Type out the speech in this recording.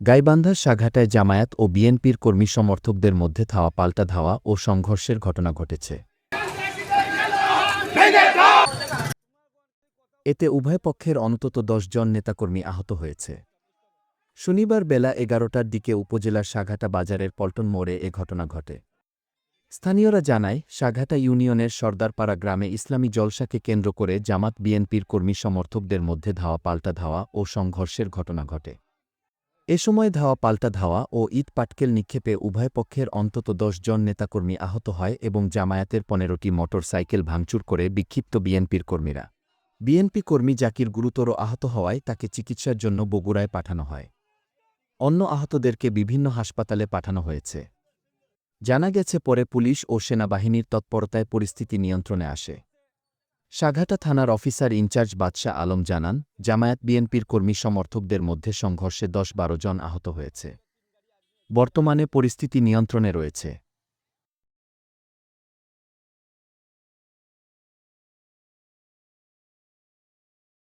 গাইবান্ধার সাঘাটায় জামায়াত ও বিএনপির কর্মী সমর্থকদের মধ্যে ধাওয়া পাল্টা ধাওয়া ও সংঘর্ষের ঘটনা ঘটেছে। এতে উভয় পক্ষের অন্তত জন নেতাকর্মী আহত হয়েছে। শনিবার বেলা এগারোটার দিকে উপজেলার সাঘাটা বাজারের পল্টন মোড়ে এ ঘটনা ঘটে। স্থানীয়রা জানায়, সাঘাটা ইউনিয়নের সর্দারপাড়া গ্রামে ইসলামী জলসাকে কেন্দ্র করে জামাত বিএনপির কর্মী সমর্থকদের মধ্যে ধাওয়া পাল্টা ধাওয়া ও সংঘর্ষের ঘটনা ঘটে। এ সময় ধাওয়া পাল্টা ধাওয়া ও ইট পাটকেল নিক্ষেপে উভয় পক্ষের অন্তত জন নেতাকর্মী আহত হয় এবং জামায়াতের পনেরোটি মোটর সাইকেল ভাঙচুর করে বিক্ষিপ্ত বিএনপির কর্মীরা। বিএনপি কর্মী জাকির গুরুতর আহত হওয়ায় তাকে চিকিৎসার জন্য বগুড়ায় পাঠানো হয়। অন্য আহতদেরকে বিভিন্ন হাসপাতালে পাঠানো হয়েছে। জানা গেছে, পরে পুলিশ ও সেনাবাহিনীর তৎপরতায় পরিস্থিতি নিয়ন্ত্রণে আসে। সাঘাটা থানার অফিসার ইনচার্জ বাদশাহ আলম জানান, জামায়াত বিএনপির কর্মী সমর্থকদের মধ্যে সংঘর্ষে দশ বারো জন আহত হয়েছে। বর্তমানে পরিস্থিতি নিয়ন্ত্রণে রয়েছে।